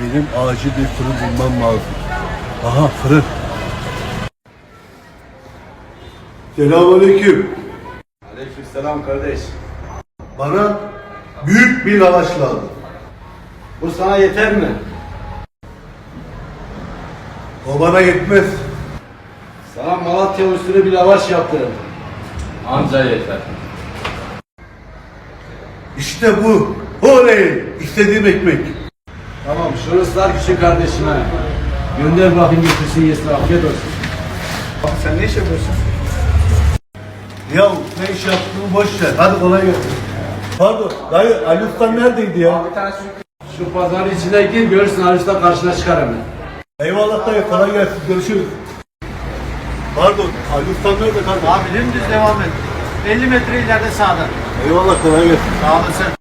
Benim acil bir fırın bulmam lazım. Aha fırın. Selamünaleyküm. Aleykümselam kardeş. Bana büyük bir lavaş lazım. Bu sana yeter mi? O bana yetmez. Sana Malatya usulü bir lavaş yaptırın. Anca yeter. İşte bu. Oley! İstediğim ekmek. Tamam ıslar küçük kardeşime. Gönder bakayım getirsin yesin afiyet olsun. Abi sen ne iş yapıyorsun? Ya ne iş yaptığını boş ver. Hadi kolay gelsin. Pardon. Dayı Ali Usta'm neredeydi ya? Bir tane şu, şu pazarın içine gir görürsün Arış'ta karşına çıkar hemen. Eyvallah dayı kolay gelsin. Görüşürüz. Pardon. Ali Usta'm nerede kardeşim? Abi dümdüz devam et. 50 metre ileride sağda. Eyvallah kolay gelsin. Sağ olasın.